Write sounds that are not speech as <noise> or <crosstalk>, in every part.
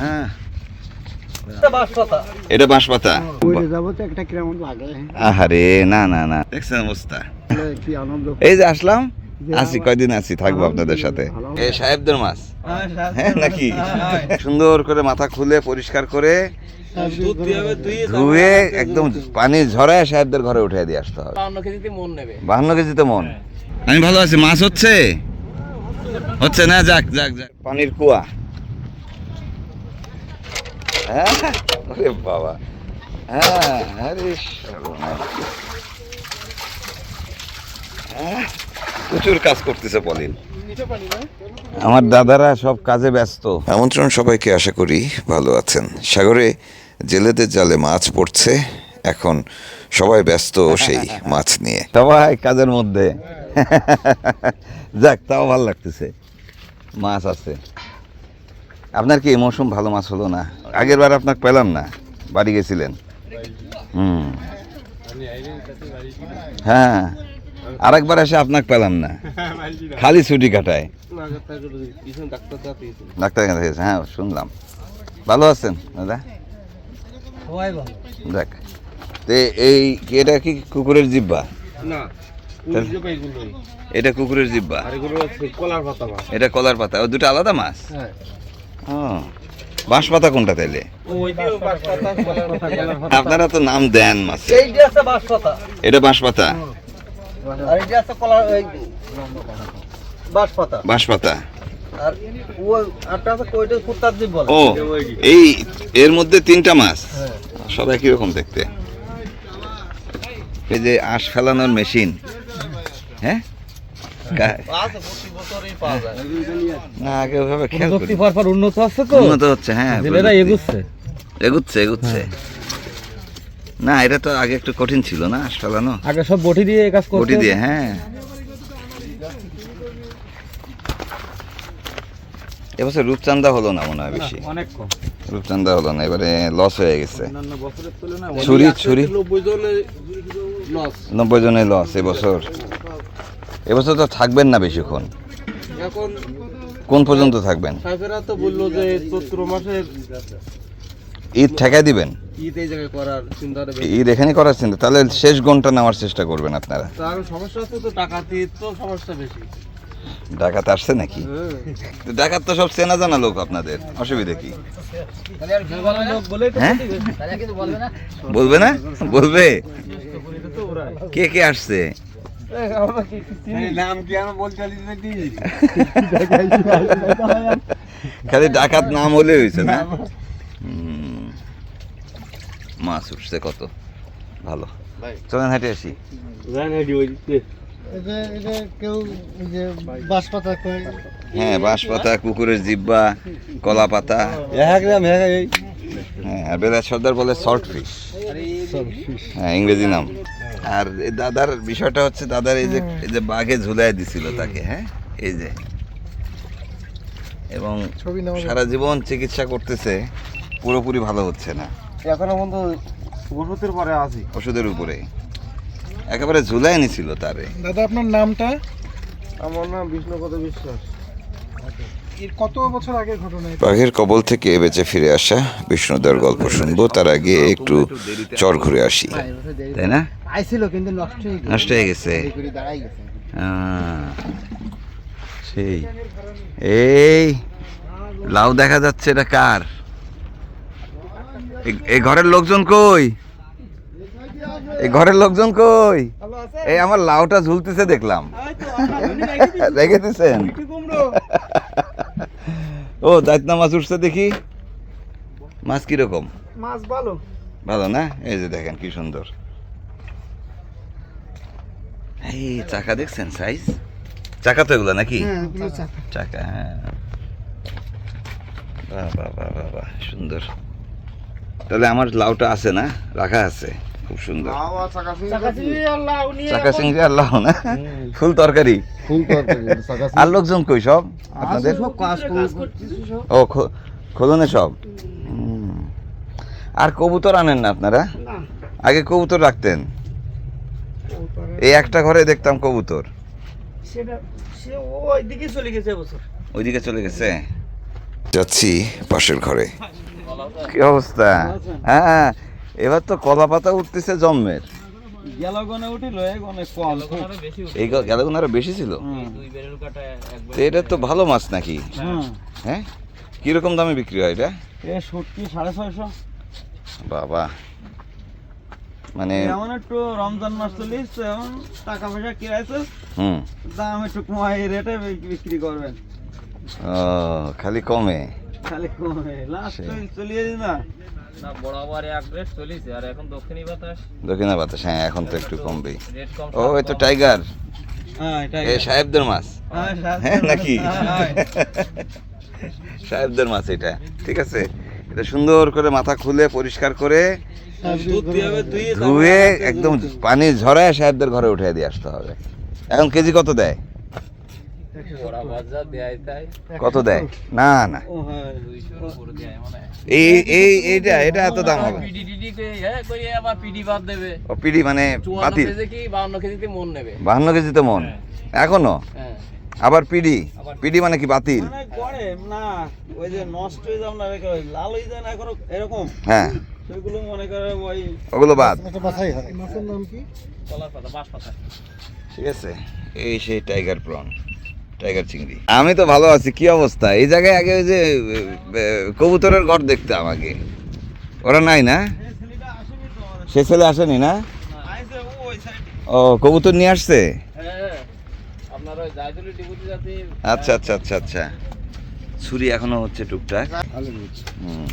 হ্যাঁ। এটা বাঁশ পাতা আহারে না না না। দেখছেন অবস্থা? এই যে আসলাম আছি কয়দিন আছি থাকব আপনাদের সাথে। এই সাহেবদের মাছ? হ্যাঁ নাকি? সুন্দর করে মাথা খুলে পরিষ্কার করে ধুয়ে একদম পানি ঝরায় সাহেবদের ঘরে উঠে দিয়ে আসতে হবে। বাহান্ন কেজিতে মন। আমি ভালো আছি মাছ হচ্ছে? হচ্ছে না যাক যাক যাক। পানির কুয়া। হ্যাঁ? ওরে বাবা। হ্যাঁ আরে হ্যাঁ, প্রচুর কাজ করতেছে পলিন। আমার দাদারা সব কাজে ব্যস্ত। আমন্ত্রণ সবাইকে আশা করি ভালো আছেন। সাগরে জেলেদের জালে মাছ পড়ছে এখন সবাই ব্যস্ত সেই মাছ নিয়ে। সবাই কাজের মধ্যে। যাক তাও ভালো লাগতেছে। মাছ আছে। আপনার কি এই মৌসুম ভালো মাছ হলো না? আগের বার আপনাকে পেলাম না। বাড়ি গেছিলেন। হুম। হ্যাঁ। আরেকবার এসে আপনাকে পেলাম না। খালি ছুটি কাটায়। ডাক্তার কাছে গেছে, হ্যাঁ শুনলাম। ভালো আছেন দাদা? দেখ তে এই এটা কি কুকুরের জিব্বা? না এটা কুকুরের জিব্বা। এটা কলার পাতা ও দুটো আলাদা মাছ? হ্যাঁ। ও বাঁশ পাতা কোনটা তাইলে? আপনারা তো নাম দেন মাছ এটা বাঁশ পাতা আর এইটা আছে কলার এই বাস পাতা বাঁশ পাতা আর ওই আরটা আছে কইটা কুত্তার জীব বলে। ও এই এর মধ্যে তিনটা মাছ? সব একই রকম দেখতে। এই যে আঁশ ফেলানোর মেশিন। হ্যাঁ? না আগে ওইভাবে খেয়াল করি পর পর উন্নত হচ্ছে তো? উন্নত হচ্ছে হ্যাঁ এগুচ্ছে। এগুচ্ছে এগুচ্ছে। না এটা তো আগে একটু কঠিন ছিল না ফেলানো আগে সব বটি দিয়ে কাজ করতে বটি দিয়ে হ্যাঁ। এবছর রূপচান্দা হলো না মনে হয় বেশি। অনেক কম। রূপচান্দা হলো না এবারে লস হয়ে গেছে। ছুরি ছুরি। নব্বই জনে নব্বই জনের লস এবছর। এবছর তো থাকবেন না বেশিক্ষণ। এখন কোন পর্যন্ত থাকবেন? সাহেবেরা তো বলল যে চৈত্র মাসের ঈদ ঠেকাই দিবেন? ঈদ এই জায়গায় করার চিন্তা ঈদ এখানে করার চিন্তা? তাহলে শেষ ঘণ্টা নেওয়ার চেষ্টা করবেন আপনারা। তার সমস্যা আছে তো টাকাতে তো সমস্যা বেশি। ডাকাত আসছে নাকি? তো ডাকাত তো সব চেনা জানা লোক আপনাদের অসুবিধা কি? হ্যাঁ? বলবে না? বলবে কে কে আসছে? খালি ডাকাত নাম হলে হয়েছে না? মাছ উঠছে কত? ভালো। চলেন হেঁটে আসি। হ্যাঁ বাঁশ পাতা কুকুরের জিব্বা কলা পাতা হ্যাঁ আর সর্দার বলে সল্ট ফিশ হ্যাঁ ইংরেজি নাম। আর এই দাদার বিষয়টা হচ্ছে দাদার এই যে এই যে বাঘে ঝুলাই দিছিল তাকে হ্যাঁ? এই যে। এবং সারা জীবন চিকিৎসা করতেছে পুরোপুরি ভালো হচ্ছে না। এখনও পর্যন্ত ওষুধের পরে আছি। ওষুধের উপরে। একেবারে ঝুলাই নিছিল তারে। দাদা আপনার নামটা? আমার নাম বিষ্ণুপদ বিশ্বাস। কত বছর আগের বাঘের কবল থেকে বেঁচে ফিরে আসা বিষ্ণুদার গল্প শুনব। তার আগে একটু চর ঘুরে আসি। তাই না? আইছিল কিন্তু নষ্ট হয়ে গেছে। নষ্ট হয়ে গেছে। দাঁড়াই গেছে। সেই। এই লাউ দেখা যাচ্ছে এটা কার? এই ঘরের লোকজন কই? এই ঘরের লোকজন কই? এই আমার লাউটা ঝুলতেছে দেখলাম। রেখে দিছেন ও দায়িত্ব মাছ উঠছে দেখি। মাছ কীরকম? মাছ ভালো। ভালো না? এই যে দেখেন কি সুন্দর। এই চাকা দেখছেন সাইজ চাকা তো এগুলো নাকি? হ্যাঁ চাকা। হ্যাঁ। বাহ বাহ বাহ বাহ বাহ সুন্দর। তাহলে আমার লাউটা আছে না? রাখা আছে খুব সুন্দর। চাকা চিংড়ি আর লাউ না? ফুল তরকারি? ফুল তরকারি চাকা আর লোকজন কই সব? আপনাদের? ও খো- খোলনে সব? আর কবুতর আনেন না আপনারা? আগে কবুতর রাখতেন। এই একটা ঘরে দেখতাম কবুতর। সেটা সে ওই চলে গেছে বছর ওইদিকে চলে গেছে? যাচ্ছি পাশের ঘরে। কি অবস্থা? হ্যাঁ এবার তো কলা পাতা উঠতেছে জন্মের। উঠিল এই গনে কম এই গেলগুন আরও বেশি ছিল? তো এটা তো ভালো মাছ নাকি? হ্যাঁ? কীরকম দামে বিক্রি হয় এটা? বাবা। মানে এমন একটু রমজান মাস চলিস এখন টাকা পয়সা কিরাইছে হুম। দাম একটু কমাই রেটে বিক্রি করবেন। ও খালি কমে? খালি কমে লাস্ট। চলিয়ে দিন না। না বরাবর এক রেট চলিছে আর এখন দক্ষিণী বাতাস। দক্ষিণা বাতাস হ্যাঁ এখন তো একটু কমবেই ও এই তো টাইগার। হ্যাঁ এ সাহেবদের মাছ। হ্যাঁ, হ্যাঁ নাকি? হ্যাঁ, সাহেবদের মাছ এটা ঠিক আছে? এটা সুন্দর করে মাথা খুলে পরিষ্কার করে ধুয়ে একদম পানি ঝরায় সাহেবদের ঘরে উঠে দিয়ে আসতে হবে। এখন কেজি কত দেয়? কত দেয়? না না। হ্যাঁ। মানে এই এই এইটা এটা এত দাম হবে। পিডি হ্যাঁ করে আবার পিডি বাদ দেবে। ও পিডি মানে বাতিল। কি কেজিতে মন নেবে। বাহান্ন কেজি তো মন এখনও? হ্যাঁ। আবার পিডি পিডি মানে কি বাতিল? মানে না ওই যে নষ্ট হয়ে যাও না লাল হয়ে যায় না এরকম? হ্যাঁ। সেগুলো মনে করে ওই ওগুলো বাদ। এটা বাছাই হয়। মাছের নাম কি? কলার পাতা বাঁশ পাতা। ঠিক আছে। এই সেই টাইগার প্রন টাইগার চিংড়ি। আমি তো ভালো আছি কি অবস্থা? এই জায়গায় আগে ওই যে কবুতরের ঘর দেখতাম আমাকে ওরা নাই না? সে ছেলে আসেনি না? ও ওই সাইডে ও কবুতর নিয়ে আসছে? হ্যাঁ আচ্ছা আচ্ছা আচ্ছা আচ্ছা। ছুরি এখনও হচ্ছে টুকটাক। হুম।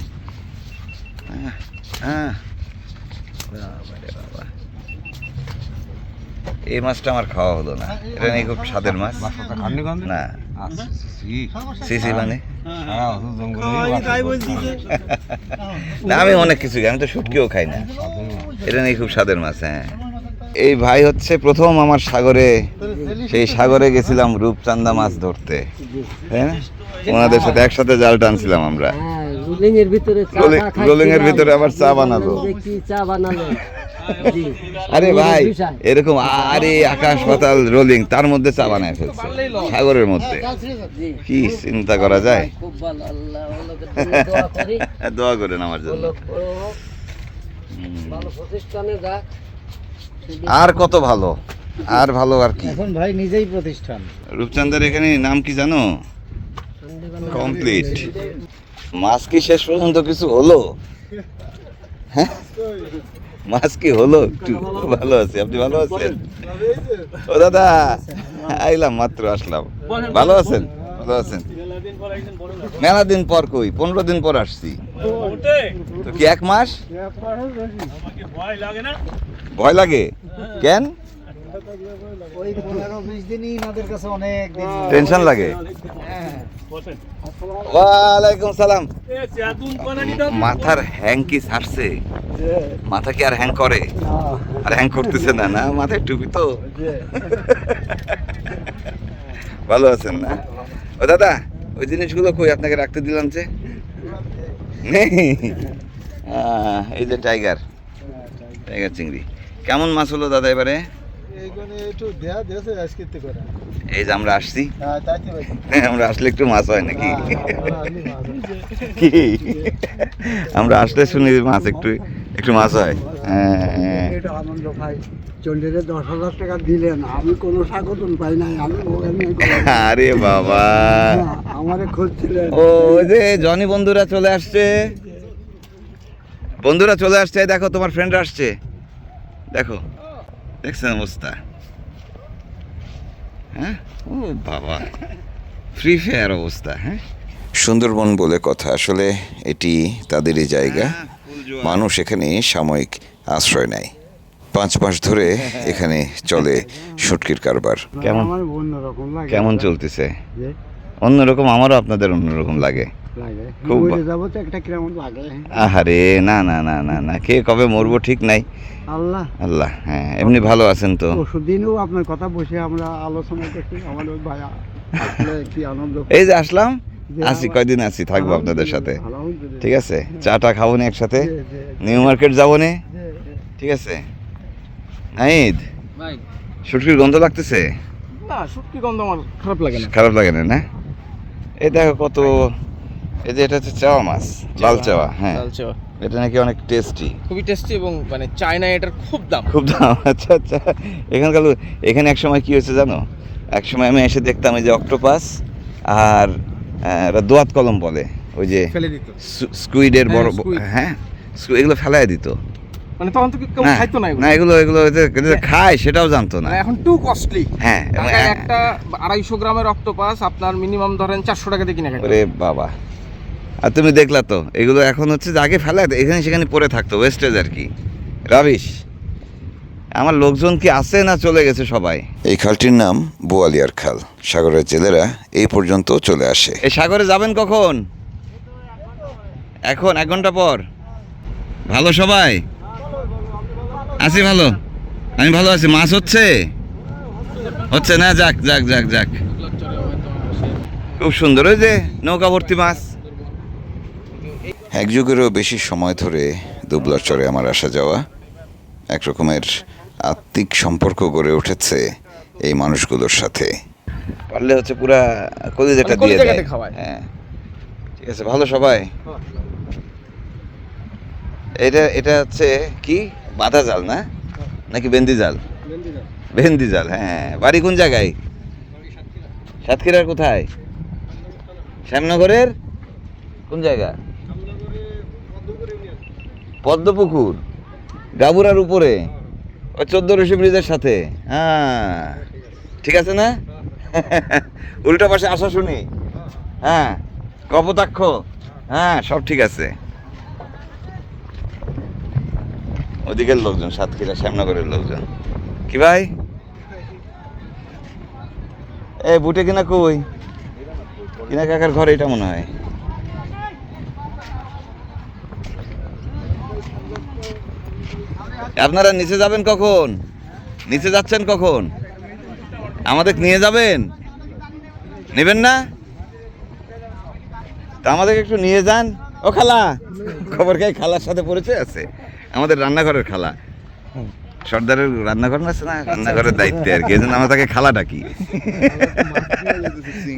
আহ, আহ। বাবা রে বাবা। এই মাছটা আমার খাওয়া হলো না। এটা নাকি খুব স্বাদের মাছ। না। মানে? আমি অনেক কিছু খাই, আমি তো শুটকিও খাই না। এটা নিয়ে খুব স্বাদের মাছ হ্যাঁ। এই ভাই হচ্ছে প্রথম আমার সাগরে সেই সাগরে গেছিলাম রূপচান্দা মাছ ধরতে। তাই না? ওনাদের সাথে একসাথে জাল টানছিলাম আমরা। রুলিং এর ভিতরে চা রোলিং-। এর ভিতরে আবার চা বানালো। চা বানালো? আরে ভাই এরকম আরে আকাশ পাতাল রোলিং তার মধ্যে চা বানায় ফেলছে। সাগরের মধ্যে। কি চিন্তা করা যায়? খুব ভালো আল্লাহ ওগুলোকে তুমি <laughs> দোয়া করেন আমার জন্য। আর কত ভালো? আর ভালো আর কি? এখন ভাই নিজেই প্রতিষ্ঠান। রূপচান্দার এখানে নাম কি জানো? কমপ্লিট। মাছ কি শেষ পর্যন্ত কিছু হলো? হ্যাঁ? মাছ কি হলো? একটু ভালো আছি। আপনি ভালো আছেন? ও দাদা আইলাম মাত্র আসলাম। ভালো আছেন? ভালো আছেন? মেলা দিন পর কই? পনেরো দিন পর আসছি। তো কি এক মাস? ভয় লাগে? কেন? ওই পনেরো বিশ দিনই ইনাদের কাছে অনেক টেনশন লাগে। ওয়ালাইকুম সালাম। মাথার হ্যাং কি ছাড়ছে? মাথা কি আর হ্যাং করে? আর হ্যাং করতেছে না না? মাথায় টুপি তো। ভালো আছেন না? ও দাদা ওই জিনিসগুলো কই আপনাকে রাখতে দিলাম যে? নেই? এই যে টাইগার টাইগার চিংড়ি। কেমন মাছ হলো দাদা এবারে? এইখানে একটু দেয়া দিয়েছে আজকে তে করে। এই যে আমরা আসছি। হ্যাঁ <laughs> আমরা আসলে একটু মাছ হয় নাকি? হ্যাঁ, <laughs> কি? আমরা আসলে শুনি মাছ একটু একটু মাছ হয়। হ্যাঁ, হ্যাঁ। এটা আনন্দ ভাই। চন্ডিরে দশ হাজার টাকা দিলেন। আমি কোনো স্বাগতম পাই নাই। আমি <laughs> আরে বাবা। আমারে খুঁজছিলেন। ও ওই যে জনি বন্ধুরা চলে আসছে। বন্ধুরা চলে আসছে। দেখো তোমার ফ্রেন্ড আসছে। দেখো। দেখছেন অবস্থা? হ্যাঁ? ও বাবা। ফ্রি ফায়ার অবস্থা হ্যাঁ? সুন্দরবন বলে কথা আসলে এটি তাদেরই জায়গা। মানুষ এখানে সাময়িক আশ্রয় নেয়। পাঁচ মাস ধরে এখানে চলে শুটকির কারবার। কেমন? আমার অন্যরকম লাগে। কেমন চলতেছে? অন্যরকম আমারও আপনাদের অন্যরকম লাগে। খুব আহারে না না না না না কে কবে মরবো ঠিক নাই। আল্লাহ। আল্লাহ হ্যাঁ এমনি ভালো আছেন তো। পরশুদিনও আপনার কথা বসে আমরা আলোচনা করছি আমার ওই ভাই কি আনন্দ <laughs> এই যে আসলাম? আসি কয়দিন আছি থাকব আপনাদের সাথে? ঠিক আছে চাটা খাব নি একসাথে? নিউ মার্কেট যাব নি? ঠিক আছে। নাইদ ভাই শুটকির গন্ধ লাগতেছে? না শুটকি গন্ধ আমার খারাপ লাগে না। খারাপ লাগে না না? এই দেখো কত এই যে এটা হচ্ছে চাওয়া মাছ লাল চাওয়া হ্যাঁ। লাল চাওয়া। এটা নাকি অনেক টেস্টি খুবই টেস্টি এবং মানে চায়না এটার খুব দাম। খুব দাম <laughs> আচ্ছা আচ্ছা। এখানকার এখানে এক সময় কি হয়েছে জানো? এক সময় আমি এসে দেখতাম এই যে অক্টোপাস আর দোয়াত কলম বলে। ওই যে স্কুইডের বড় হ্যাঁ, স্কুইড। হ্যাঁ এগুলো ফেলায় দিত। মানে তখন তো কেউ খাইতো না না এগুলো এগুলো যে- যে খায় সেটাও জানতো না। মানে এখন টু কস্টলি হ্যাঁ এ- একটা আড়াইশো গ্রামের অক্টোপাস আপনার মিনিমাম ধরেন চারশো টাকা দিয়ে কিনে খাই বাবা। আর তুমি দেখলা তো এগুলো এখন হচ্ছে যে আগে ফেলায় তো, এখানে সেখানে পড়ে থাকতো ওয়েস্টেজ আর কি। রাবিশ আমার লোকজন কি আছে না চলে গেছে সবাই? এই খালটির নাম বোয়ালিয়ার খাল। সাগরের জেলেরা এই পর্যন্ত চলে আসে। এই সাগরে যাবেন কখন? এখন এক ঘণ্টা পর। ভালো সবাই? আছি ভালো। আমি ভালো আছি। মাছ হচ্ছে? হচ্ছে না? যাক যাক যাক যাক। খুব সুন্দর ওই যে নৌকা ভর্তি মাছ। এক যুগেরও বেশি সময় ধরে দুবলার চরে আমার আসা যাওয়া এক রকমের আত্মিক সম্পর্ক গড়ে উঠেছে এই মানুষগুলোর সাথে। পারলে হচ্ছে পুরা কলিজাটা মানে দিয়ে দেয়। হ্যাঁ। ঠিক আছে ভালো সবাই। এটা এটা হচ্ছে কি? বাধা জাল না? নাকি বেন্দি জাল? বেন্দি জাল। হ্যাঁ। বাড়ি কোন জায়গায়? সাতক্ষীরার কোথায়? শ্যামনগরের? কোন জায়গা? পদ্মপুকুর, গাবুরার উপরে, ওই চোদ্দ রশি ব্রিজের সাথে। হ্যাঁ ঠিক আছে না? <laughs> উল্টা পাশে আসা শুনি। হ্যাঁ কপোতাক্ষ। হ্যাঁ সব ঠিক আছে। ওদিকের লোকজন, সাতক্ষীরা, শ্যামনগরের লোকজন। কি ভাই? এ, বুটে কিনা কই? কিনা কাকার ঘরে, এটা মনে হয়। আপনারা নিচে যাবেন কখন? নিচে যাচ্ছেন কখন? আমাদের নিয়ে যাবেন? নেবেন না? তা আমাদেরকে একটু নিয়ে যান। ও খালা, খবর খাই খালার সাথে পরিচয় আছে? আমাদের রান্নাঘরের খালা। সর্দারের রান্নাঘর আছে না? রান্নাঘরের দায়িত্বে আর কি। এই জন্য আমরা তাকে খালা ডাকি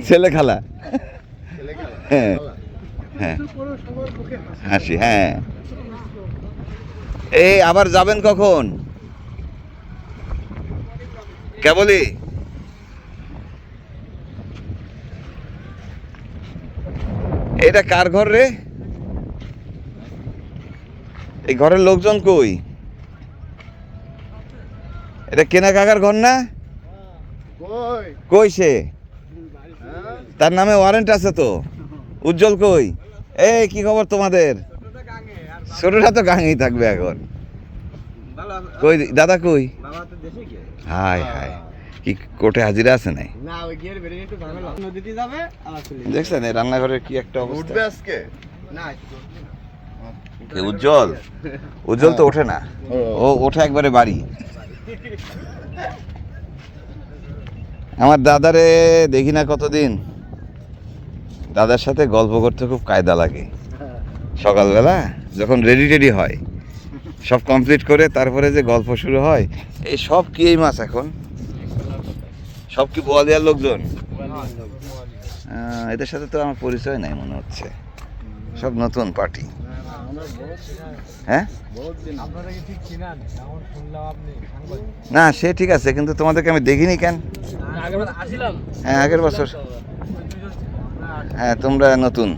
ছেলে খালা। হ্যাঁ। হ্যাঁ। হাসি হ্যাঁ। এই, আবার যাবেন কখন? কেবলই এটা কার ঘর রে? এই ঘরের লোকজন কই? এটা কেনা কাকার ঘর না? কই সে? তার নামে ওয়ারেন্ট আছে তো। উজ্জ্বল কই? এই, কি খবর তোমাদের? ছোটটা তো গাঙেই থাকবে এখন। কই দাদা কই? হাই হাই কি কোর্টে হাজিরা আছে নাই? না ওই গিয়ে বেরিয়ে একটু ঝামেলা নদীতে যাবে আবার চলে যাবে। দেখছেন এই রান্নাঘরের কি একটা অবস্থা? আজকে? উজ্জ্বল? উজ্জ্বল তো ওঠে না। ও ওঠে একবারে বাড়ি। আমার দাদারে দেখি না কতদিন। দাদার সাথে গল্প করতে খুব কায়দা লাগে। সকালবেলা যখন রেডি টেডি হয়, সব কমপ্লিট করে তারপরে যে গল্প শুরু হয়, এই সব কি এই মাছ এখন? সব কি বোয়ালিয়ার লোকজন? এদের সাথে তো আমার পরিচয় নাই মনে হচ্ছে। সব নতুন পার্টি। হ্যাঁ? না, সে ঠিক আছে, কিন্তু তোমাদেরকে আমি দেখিনি কেন? হ্যাঁ আগের বছর। হ্যাঁ তোমরা নতুন।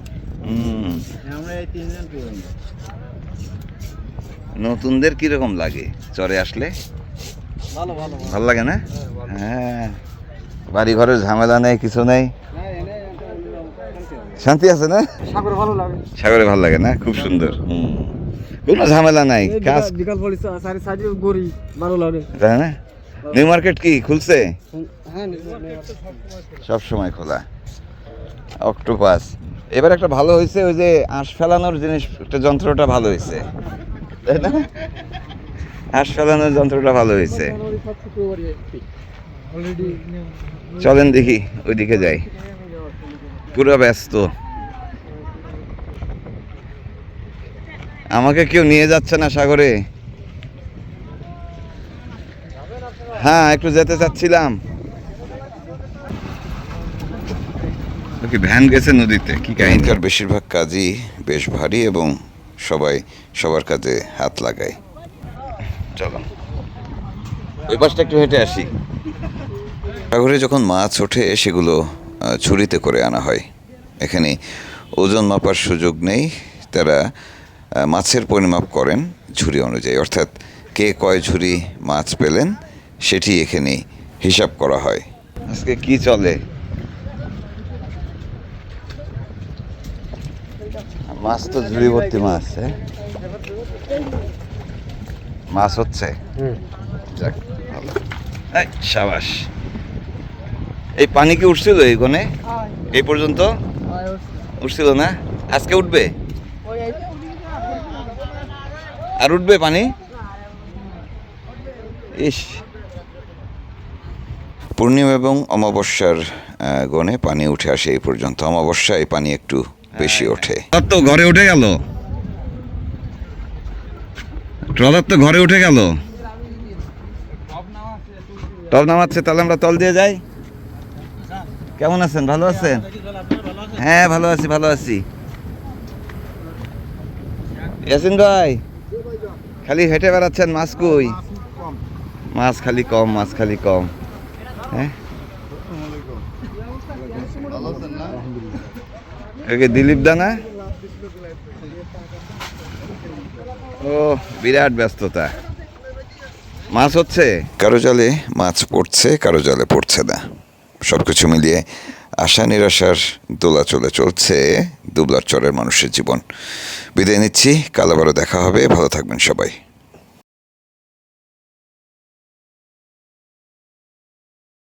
নতুনদের কীরকম লাগে? চরে আসলে? ভালো লাগে না? হ্যাঁ বাড়ি ঘরের ঝামেলা নেই কিছু নেই? শান্তি আছে না? সাগর ভালো লাগে। না? খুব সুন্দর। কোনো ঝামেলা নাই কাজ বিকাল ভালো লাগে। তাই না? নিউ মার্কেট কি খুলছে? হ্যাঁ সব সময় খোলা। অক্টোপাস। এবার একটা ভালো হয়েছে, ওই যে আঁশ ফেলানোর জিনিস একটা যন্ত্রটা ভালো হয়েছে। তাই না? আঁশ ফেলানোর যন্ত্রটা ভালো হয়েছে। চলেন দেখি, ওইদিকে যাই। পুরো ব্যস্ত। আমাকে কেউ নিয়ে যাচ্ছে না সাগরে? হ্যাঁ একটু যেতে চাচ্ছিলাম। কি ভ্যান গেছে নদীতে? কি এখানকার বেশিরভাগ কাজই বেশ ভারী এবং সবাই সবার কাজে হাত লাগায়। চলো। ওই পাশটা একটু হেঁটে আসি। সাগরে যখন মাছ ওঠে সেগুলো ঝুড়িতে করে আনা হয়। এখানে ওজন মাপার সুযোগ নেই। তারা মাছের পরিমাপ করেন ঝুড়ি অনুযায়ী। অর্থাৎ কে কয় ঝুড়ি মাছ পেলেন সেটি এখানে হিসাব করা হয়। আজকে কি চলে? মাছ তো ঝুড়ি ভর্তি মাছ হ্যাঁ মাছ হচ্ছে? যাক ভালো। সাবাস। এই পানি কি উঠছিল এই কোণে? এই পর্যন্ত? উঠছিল। না? আজকে উঠবে? আর উঠবে পানি? ইস। পূর্ণিমা এবং অমাবস্যার গণে পানি উঠে আসে এই পর্যন্ত। অমাবস্যায় পানি একটু বেশি ওঠে। তো ঘরে উঠে গেল। ট্রলার তো ঘরে উঠে গেল। টল নামাচ্ছে তাহলে আমরা তল দিয়ে যাই। কেমন আছেন? ভালো আছেন? হ্যাঁ ভালো আছি ভালো আছি। ইয়াসিন ভাই খালি হেঁটে বেড়াচ্ছেন মাছ কই? মাছ খালি কম মাছ খালি কম। হ্যাঁ? একে দিলীপ দানা ও, বিরাট ব্যস্ততা। মাছ হচ্ছে? কারও জালে মাছ পড়ছে, কারও জালে পড়ছে না। সব কিছু মিলিয়ে আশা নিরাশার দোলাচলে চলছে দুবলার চরের মানুষের জীবন। বিদায় নিচ্ছি, কাল আবারও দেখা হবে। ভালো থাকবেন সবাই।